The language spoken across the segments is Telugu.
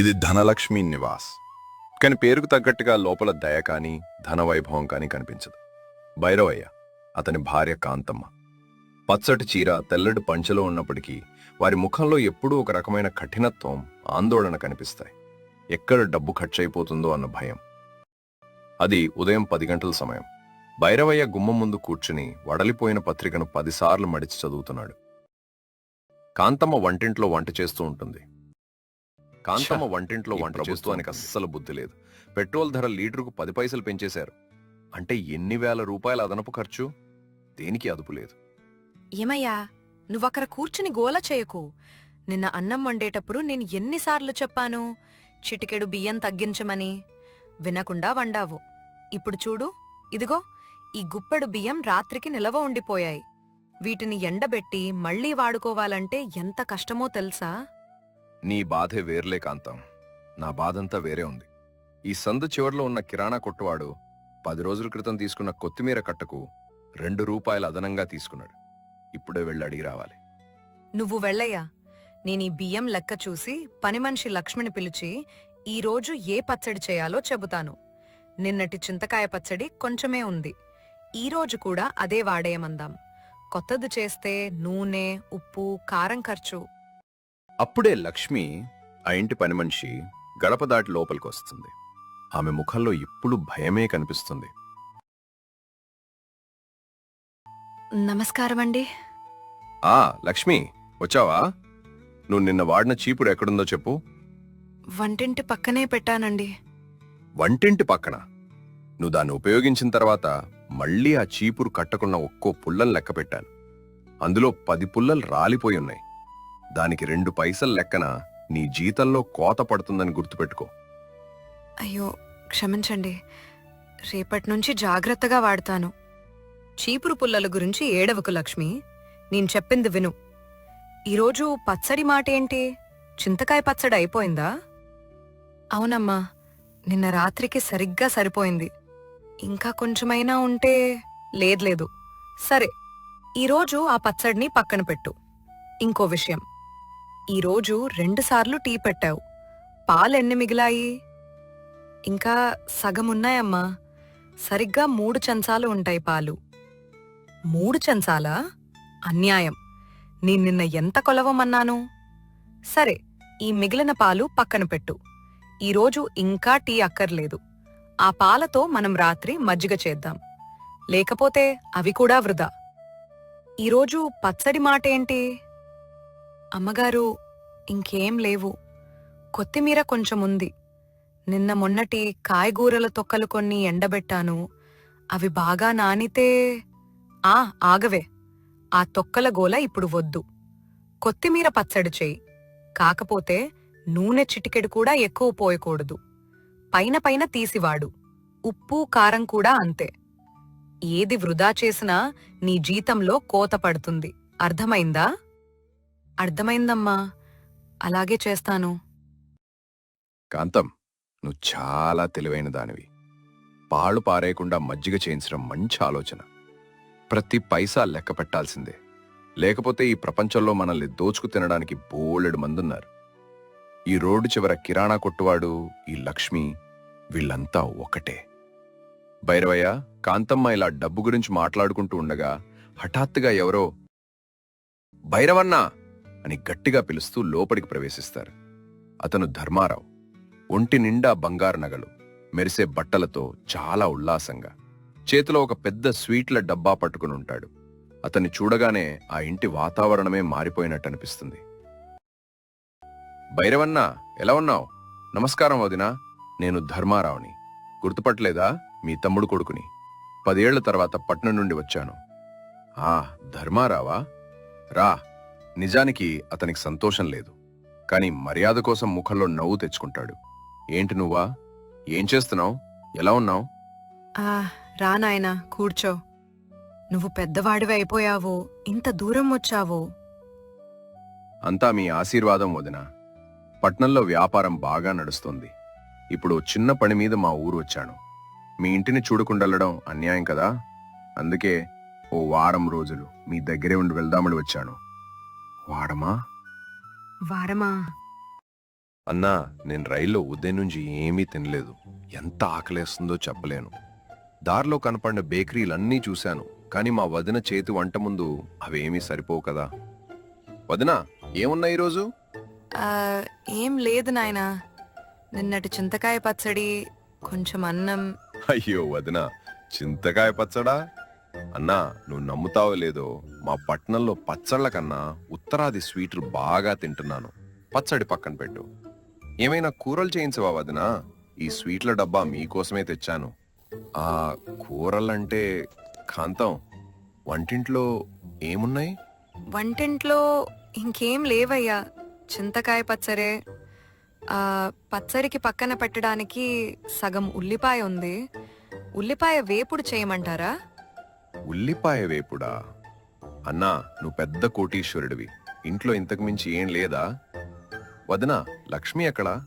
ఇది ధనలక్ష్మి నివాస్. కానీ పేరుకు తగ్గట్టుగా లోపల దయ కానీ ధనవైభవం కానీ కనిపించదు. భైరవయ్య అతని భార్య కాంతమ్మ. పచ్చటి చీర తెల్లటి పంచెలో ఉన్నప్పటికీ వారి ముఖంలో ఎప్పుడూ ఒక రకమైన కఠినత్వం ఆందోళన కనిపిస్తాయి. ఎక్కడ డబ్బు ఖర్చయిపోతుందో అన్న భయం. అది ఉదయం పది గంటల సమయం. భైరవయ్య గుమ్మం ముందు కూర్చుని వడలిపోయిన పత్రికను పదిసార్లు మడిచి చదువుతున్నాడు. కాంతమ్మ వంటింట్లో వంట చేస్తూ ఉంటుంది. కాంతమ్మ వంటింట్లో వంట ప్రభుత్వానికి అస్సలు బుద్ధి లేదు. పెట్రోల్ ధర లీటరుకు పది పైసలు పెంచేశారు. అంటే ఎన్ని వేల రూపాయల అదనపు ఖర్చు? దేనికి అదుపు లేదు. ఏమయ్యా నువ్వక్కడ కూర్చుని గోల చేయకు. నిన్న అన్నం వండేటప్పుడు నేను ఎన్నిసార్లు చెప్పాను చిటికెడు బియ్యం తగ్గించమని. వినకుండా వండావు. ఇప్పుడు చూడు ఇదిగో ఈ గుప్పెడు బియ్యం రాత్రికి నిలవ ఉండిపోయాయి. వీటిని ఎండబెట్టి మళ్ళీ వాడుకోవాలంటే ఎంత కష్టమో తెలుసా? నీ బాధే వేర్లే కాంతం. నా బాధంతా వేరే ఉంది. ఈ సందు చివర్లో ఉన్న కిరాణా కొట్టువాడు పది రోజుల క్రితం తీసుకున్న కొత్తిమీర కట్టకు రెండు రూపాయలు అదనంగా తీసుకున్నాడు. ఇప్పుడే వెళ్ళి అడిగి రావాలి. నువ్వు వెళ్ళయ్యా. నేను ఈ బియ్యం లెక్క చూసి పని మనిషి లక్ష్మిని పిలిచి ఈ రోజు ఏ పచ్చడి చేయాలో చెబుతాను. నిన్నటి చింతకాయ పచ్చడి కొంచెమే ఉంది. ఈ రోజు కూడా అదే వాడేయమందాం. కొత్తది చేస్తే నూనె ఉప్పు కారం ఖర్చు. అప్పుడే లక్ష్మి ఆ ఇంటి పని మనిషి గడప దాటి లోపలికి వస్తుంది. ఆమె ముఖంలో ఇప్పుడు భయమే కనిపిస్తుంది. నమస్కారం అండి. ఆ లక్ష్మి వచ్చావా? నువ్వు నిన్న వాడిన చీపురు ఎక్కడుందో చెప్పు. వంటింటి పక్కనే పెట్టానండి. వంటింటి పక్కన? నువ్వు దాన్ని ఉపయోగించిన తర్వాత మళ్ళీ ఆ చీపురు కట్టకున్న ఒక్కో పుల్లని లెక్క పెట్టాను. అందులో పది పుల్లలు రాలిపోయి ఉన్నాయి. దానికి రెండు పైసల లెక్కన నీ జీతంలో కోత పడుతుందని గుర్తుపెట్టుకో. అయ్యో క్షమించండి. రేపటి నుంచి జాగ్రత్తగా వాడతాను. చీపురు పుల్లల గురించి ఏడవకు లక్ష్మి. నేను చెప్పింది విను. ఈరోజు పచ్చడి మాట ఏంటి? చింతకాయ పచ్చడి అయిపోయిందా? అవునమ్మా నిన్న రాత్రికి సరిగ్గా సరిపోయింది. ఇంకా కొంచెమైనా ఉంటే లేదు లేదు. సరే ఈరోజు ఆ పచ్చడిని పక్కన పెట్టు. ఇంకో విషయం. ఈరోజు రెండుసార్లు టీ పెట్టావు. పాలెన్ని మిగిలాయి? ఇంకా సగం ఉన్నాయమ్మా. సరిగ్గా మూడు చెంచాలు ఉంటాయి పాలు. మూడు చెంచాలా? అన్యాయం. నేను నిన్న ఎంత కొలవమన్నాను? సరే ఈ మిగిలిన పాలు పక్కన పెట్టు. ఈరోజు ఇంకా టీ అక్కర్లేదు. ఆ పాలతో మనం రాత్రి మజ్జిగ చేద్దాం. లేకపోతే అవి కూడా వృధా. ఈరోజు పచ్చడి మాటేంటి? అమ్మగారు ఇంకేం లేవు. కొత్తిమీర కొంచెం ఉంది నిన్న మొన్నటి కాయగూరల తొక్కలు కొన్ని ఎండబెట్టాను. అవి బాగా నానితే ఆ ఆగవే. ఆ తొక్కల గోల ఇప్పుడు వద్దు. కొత్తిమీర పచ్చడి చేయి. కాకపోతే నూనె చిటికెడు కూడా ఎక్కువ పోయకూడదు. పైన పైన తీసివాడు. ఉప్పు కారం కూడా అంతే. ఏది వృధా చేసినా నీ జీతంలో కోత పడుతుంది. అర్థమైందా? అర్థమైందమ్మా. అలాగే చేస్తాను. కాంతం నువ్వు చాలా తెలివైన దానివి. పాలు పారేయకుండా మజ్జిగ చేయించడం మంచి ఆలోచన. ప్రతి పైసా లెక్క పెట్టాల్సిందే. లేకపోతే ఈ ప్రపంచంలో మనల్ని దోచుకు తినడానికి బోలెడు మందున్నారు. ఈ రోడ్డు చివర కిరాణా కొట్టువాడు ఈ లక్ష్మి వీళ్ళంతా ఒకటే. భైరవయ్య కాంతమ్మ ఇలా డబ్బు గురించి మాట్లాడుకుంటూ ఉండగా హఠాత్తుగా ఎవరో భైరవన్నా అని గట్టిగా పిలుస్తూ లోపలికి ప్రవేశిస్తారు. అతను ధర్మారావు. ఒంటి నిండా బంగారు నగలు. మెరిసే బట్టలతో చాలా ఉల్లాసంగా. చేతిలో ఒక పెద్ద స్వీట్ల డబ్బా పట్టుకుని ఉంటాడు. అతన్ని చూడగానే ఆ ఇంటి వాతావరణమే మారిపోయినట్టు అనిపిస్తుంది భైరవన్నా ఎలా ఉన్నావు? నమస్కారం వదినా. నేను ధర్మారావుని. గుర్తుపట్టలేదా? మీ తమ్ముడు కొడుకుని. పదేళ్ళ తర్వాత పట్నం నుండి వచ్చాను. ఆ ధర్మారావా? రా. నిజానికి అతనికి సంతోషం లేదు. కాని మర్యాద కోసం ముఖంలో నవ్వు తెచ్చుకుంటాడు. ఏంటి నువ్వా? ఏం చేస్తున్నావు? ఎలా ఉన్నావు? ఆ రా నాయనా కూర్చో. నువ్వు పెద్దవాడివి అయిపోయావు. ఇంత దూరం వచ్చావు. అంతా మీ ఆశీర్వాదం వదిన. పట్నంలో వ్యాపారం బాగా నడుస్తోంది. ఇప్పుడు చిన్న పని మీద మా ఊరు వచ్చాను. మీ ఇంటిని చూడకుండెళ్ళడం అన్యాయం కదా? అందుకే ఓ వారం రోజులు మీ దగ్గరే ఉండి వెళ్దామని వచ్చాను. వాడమా? వారమా అన్నా నేను రైల్లో ఉదయం నుంచి ఏమీ తినలేదు. ఎంత ఆకలేస్తుందో చెప్పలేను. దారిలో కనపడిన బేకరీలన్నీ చూశాను. కానీ మా వదిన చేతి వంట ముందు అవేమీ సరిపోవు కదా. వదిన ఏమున్నాయి ఈరోజు? ఆ, ఏం లేదు నాయనా. నిన్నటి చింతకాయ పచ్చడి కొంచెం అన్నం. అయ్యో వదిన చింతకాయ పచ్చడా? అన్నా నువ్వు నమ్ముతావో లేదో మా పట్నంలో పచ్చళ్ళ కన్నా ఉత్తరాది స్వీట్లు బాగా తింటున్నాను. పచ్చడి పక్కన పెట్టు. ఏమైనా కూరలు చేయించవా వదిన? ఈ స్వీట్ల డబ్బా మీకోసమే తెచ్చాను. ఆ కూరలంటే కాంతం వంటింట్లో ఏమున్నాయి? వంటింట్లో ఇంకేం లేవయ్యా. చింతకాయ పచ్చరే ఆ పచ్చడికి పక్కన పెట్టడానికి సగం ఉల్లిపాయ ఉంది. ఉల్లిపాయ వేపుడు చేయమంటారా? ఉల్లిపాయ వేపుడా? అన్నా నువ్వు పెద్ద కోటీశ్వరుడివి. ఇంట్లో ఇంతకు మించి ఏం లేదా? వదినా లక్ష్మి ఎక్కడ?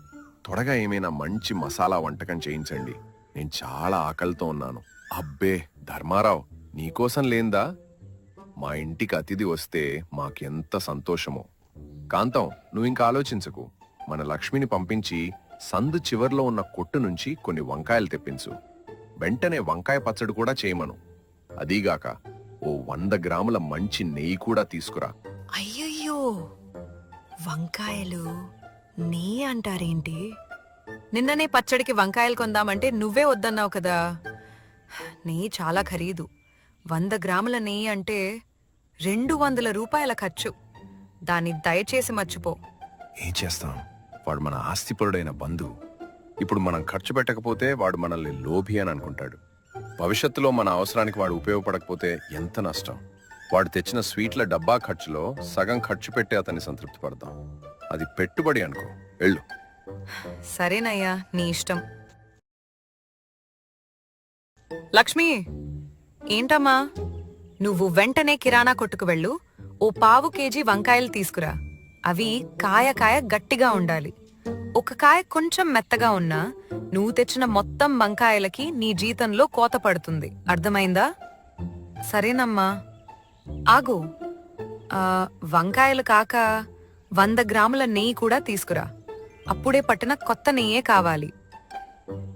త్వరగా ఏమైనా మంచి మసాలా వంటకం చేయించండి. నేను చాలా ఆకలితో ఉన్నాను. అబ్బే ధర్మారావు నీకోసం లేందా? మా ఇంటికి అతిథి వస్తే మాకెంత సంతోషమో. కాంతం నువ్వు ఇంకా ఆలోచించకు. మన లక్ష్మిని పంపించి సందు చివర్లో ఉన్న కొట్టు నుంచి కొన్ని వంకాయలు తెప్పించు. వెంటనే వంకాయ పచ్చడి కూడా చేయమను. అదీగాక ఓ వంద గ్రాముల మంచి నెయ్యి కూడా తీసుకురా. అయ్యయ్యో! వంకాయలు నీ అంటారేంటి? నిన్ననే పచ్చడికి వంకాయలు కొందామంటే నువ్వే వద్దన్నావు కదా. నెయ్యి చాలా ఖరీదు. వంద గ్రాముల నెయ్యి అంటే రెండు వందల రూపాయల ఖర్చు. దాన్ని దయచేసి మర్చిపో. ఏం చేస్తాం? వాడు మన ఆస్తిపరుడైన బంధువు. ఇప్పుడు మనం ఖర్చు పెట్టకపోతే వాడు మనల్ని లోభి అని అనుకుంటాడు. భవిష్యత్తులో మన అవసరానికి వాడు ఉపయోగపడకపోతే ఎంత నష్టం? వాడు తెచ్చిన స్వీట్ల డబ్బా ఖర్చులో సగం ఖర్చు పెట్టి అతన్ని సంతృప్తి పడదాం అది పెట్టుబడి అనుకో. వెళ్ళు. సరేనయ్యా నీ ఇష్టం. లక్ష్మి ఏంటమ్మా? నువ్వు వెంటనే కిరాణా కొట్టుకు వెళ్ళు. ఓ పావు కేజీ వంకాయలు తీసుకురా. అవి కాయ కాయ గట్టిగా ఉండాలి. ఒక కాయ కొంచెం మెత్తగా ఉన్నా నువ్వు తెచ్చిన మొత్తం వంకాయలకి నీ జీతంలో కోత పడుతుంది. అర్థమైందా? సరేనమ్మా. ఆగు. ఆ, వంకాయలు కాక వంద గ్రాముల నెయ్యి కూడా తీసుకురా. అప్పుడే పట్టిన కొత్త నెయ్యే కావాలి.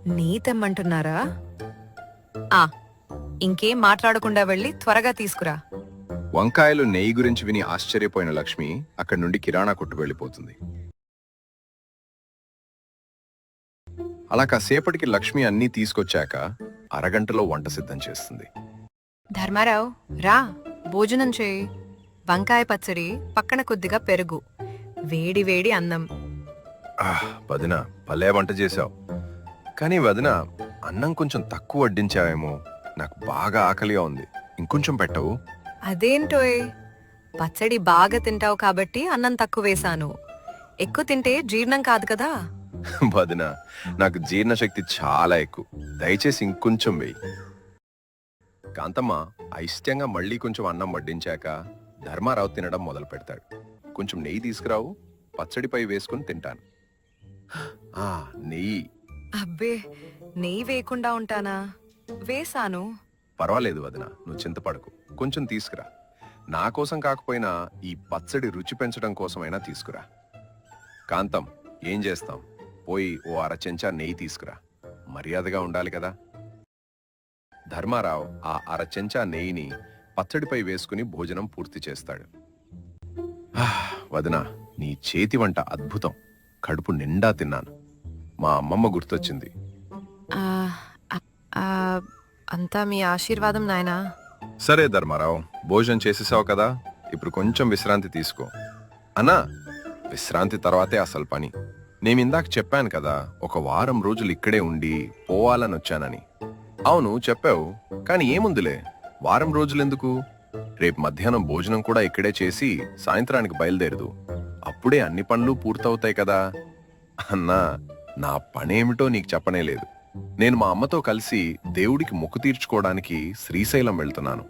నెయ్యి తెమ్మంటున్నారా? ఆ ఇంకేం మాట్లాడకుండా వెళ్ళి త్వరగా తీసుకురా. వంకాయలు నెయ్యి గురించి విని ఆశ్చర్యపోయిన లక్ష్మి అక్కడి నుండి కిరాణా కొట్టు వెళ్ళిపోతుంది. అలా కాసేపటికి లక్ష్మి అన్నీ తీసుకొచ్చాక అరగంటలో వంట సిద్ధం చేస్తుంది. ధర్మారావు రా భోజనం చేయి. వంకాయ పచ్చడి పక్కన కొద్దిగా పెరుగు. వేడి వేడి అన్నం. ఆహ్, వదిన భలే వంట చేశావు. కానీ వదిన అన్నం కొంచెం తక్కువ వడ్డించావేమో. నాకు బాగా ఆకలిగా ఉంది. ఇంకొంచెం పెట్టవు? అదేంటోయ్? పచ్చడి బాగా తింటావు కాబట్టి అన్నం తక్కువ వేశాను. ఎక్కువ తింటే జీర్ణం కాదు కదా? వదిన నాకు జీర్ణశక్తి చాలా ఎక్కువ. దయచేసి ఇంకొంచెం వేయి. కాంతమ్మ అయిష్టంగా మళ్ళీ కొంచెం అన్నం వడ్డించాక ధర్మారావు తినడం మొదలు పెడతాడు. కొంచెం నెయ్యి తీసుకురావు పచ్చడిపై వేసుకుని తింటాను. ఆ నెయ్యి. అబ్బే నెయ్యి వేయకుండా ఉంటానా? వేశాను పర్వాలేదు వదిన నువ్వు చింతపడకు. కొంచెం తీసుకురా. నా కోసం కాకపోయినా ఈ పచ్చడి రుచి పెంచడం కోసమైనా తీసుకురా. కాంతం ఏం చేస్తాం? పోయి ఓ అర చెంచా నెయ్యి తీసుకురా. మర్యాదగా ఉండాలి కదా. ధర్మారావు ఆ అర చెంచా నెయ్యిని పచ్చడిపై వేసుకుని భోజనం పూర్తి చేస్తాడు. వదిన నీ చేతి వంట అద్భుతం. కడుపు నిండా తిన్నాను. మా అమ్మమ్మ గుర్తొచ్చింది. అంతా మీ ఆశీర్వాదం నాయనా? సరే ధర్మారావు భోజనం చేసేసావు కదా. ఇప్పుడు కొంచెం విశ్రాంతి తీసుకో. అన్నా విశ్రాంతి తర్వాతే అసలు పని. నేను ఇందాక చెప్పాను కదా ఒక వారం రోజులు ఇక్కడే ఉండి పోవాలని వచ్చానని. అవును చెప్పావు కానీ ఏముందిలే? వారం రోజులెందుకు? రేపు మధ్యాహ్నం భోజనం కూడా ఇక్కడే చేసి సాయంత్రానికి బయలుదేరదు. అప్పుడే అన్ని పనులు పూర్తవుతాయి కదా. అన్నా నా పనేమిటో నీకు చెప్పనే లేదు. నేను మా అమ్మతో కలిసి దేవుడికి మొక్కు తీర్చుకోవడానికి శ్రీశైలం వెళ్తున్నాను.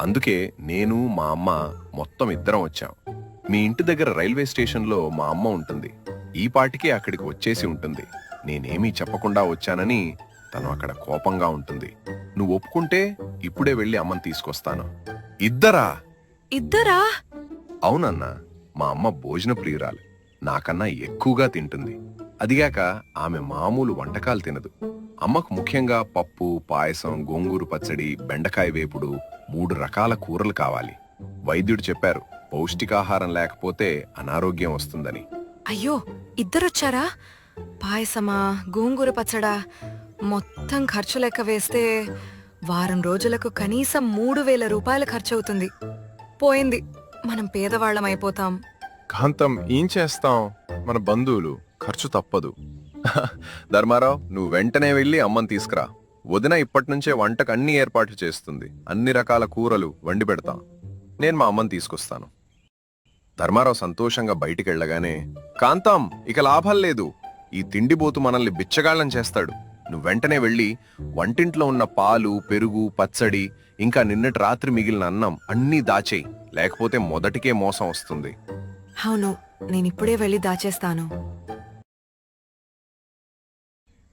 అందుకే నేను మా అమ్మ మొత్తం ఇద్దరం వచ్చాం. మీ ఇంటి దగ్గర రైల్వే స్టేషన్లో మా అమ్మ ఉంటుంది. ఈ పాటికి అక్కడికి వచ్చేసి ఉంటుంది. నేనేమీ చెప్పకుండా వచ్చానని తను అక్కడ కోపంగా ఉంటుంది. నువ్వు ఒప్పుకుంటే ఇప్పుడే వెళ్ళి అమ్మని తీసుకొస్తాను. ఇద్దరా? ఇద్దరా? అవునన్నా మా అమ్మ భోజన ప్రియురాలు. నాకన్నా ఎక్కువగా తింటుంది. అదిగాక ఆమె మామూలు వంటకాలు తినదు. అమ్మకు ముఖ్యంగా పప్పు పాయసం గోంగూరు పచ్చడి బెండకాయ వేపుడు మూడు రకాల కూరలు కావాలి. వైద్యుడు చెప్పారు పౌష్టికాహారం లేకపోతే అనారోగ్యం వస్తుందని. అయ్యో ఇద్దరొచ్చారా? పాయసమా గోంగూర పచ్చడా మొత్తం ఖర్చు లెక్క వేస్తే వారం రోజులకు కనీసం మూడు వేల రూపాయలు ఖర్చవుతుంది. పోయింది మనం పేదవాళ్ళం అయిపోతాం. కాంతం ఏం చేస్తాం? మన బంధువులు ఖర్చు తప్పదు. ధర్మారావు నువ్వు వెంటనే వెళ్ళి అమ్మని తీసుకురా. వదిన ఇప్పటినుంచే వంటకు అన్ని ఏర్పాట్లు చేస్తుంది. అన్ని రకాల కూరలు వండి పెడతాం. నేను మా అమ్మని తీసుకొస్తాను. ధర్మారావు సంతోషంగా బయటికి వెళ్ళగానే కాంతం ఇక లాభం లేదు. ఈ తిండిబోతు మనల్ని బిచ్చగాళ్ళం చేస్తాడు. నువ్వు వెంటనే వెళ్ళి వంటింట్లో ఉన్న పాలు పెరుగు పచ్చడి ఇంకా నిన్నటి రాత్రి మిగిలిన అన్నం అన్నీ దాచేయి. లేకపోతే మొదటికే మోసం వస్తుంది. అవును నేనిప్పుడే వెళ్ళి దాచేస్తాను.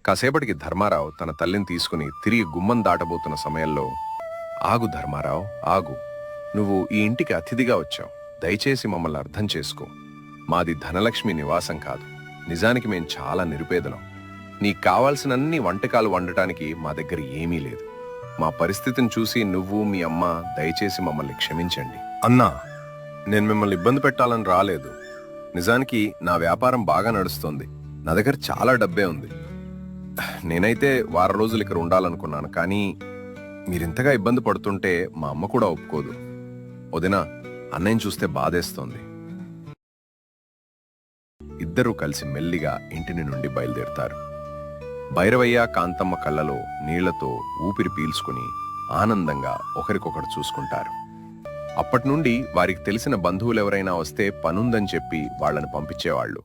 కాసేపటికి ధర్మారావు తన తల్లిని తీసుకుని తిరిగి గుమ్మం దాటబోతున్న సమయంలో ఆగు ధర్మారావు ఆగు. నువ్వు ఈ ఇంటికి అతిథిగా వచ్చావు. దయచేసి మమ్మల్ని అర్థం చేసుకో. మాది ధనలక్ష్మి నివాసం కాదు. నిజానికి మేం చాలా నిరుపేదలం. నీకు కావాల్సినన్ని వంటకాలు వండటానికి మా దగ్గర ఏమీ లేదు. మా పరిస్థితిని చూసి నువ్వు మీ అమ్మ దయచేసి మమ్మల్ని క్షమించండి. అన్నా నేను మిమ్మల్ని ఇబ్బంది పెట్టాలని రాలేదు. నిజానికి నా వ్యాపారం బాగా నడుస్తోంది. నా దగ్గర చాలా డబ్బే ఉంది. నేనైతే వారం రోజులు ఇక్కడ ఉండాలనుకున్నాను కానీ మీరింతగా ఇబ్బంది పడుతుంటే మా అమ్మ కూడా ఒప్పుకోదు. వదినా అన్నయ్యని చూస్తే బాధేస్తోంది. ఇద్దరూ కలిసి మెల్లిగా ఇంటిని నుండి బయలుదేరుతారు. భైరవయ్య కాంతమ్మ కళ్ళలో నీళ్ళతో ఊపిరి పీల్చుకుని ఆనందంగా ఒకరికొకరు చూసుకుంటారు. అప్పటి నుండి వారికి తెలిసిన బంధువులెవరైనా వస్తే పనుందని చెప్పి వాళ్ళను పంపించేవాళ్ళు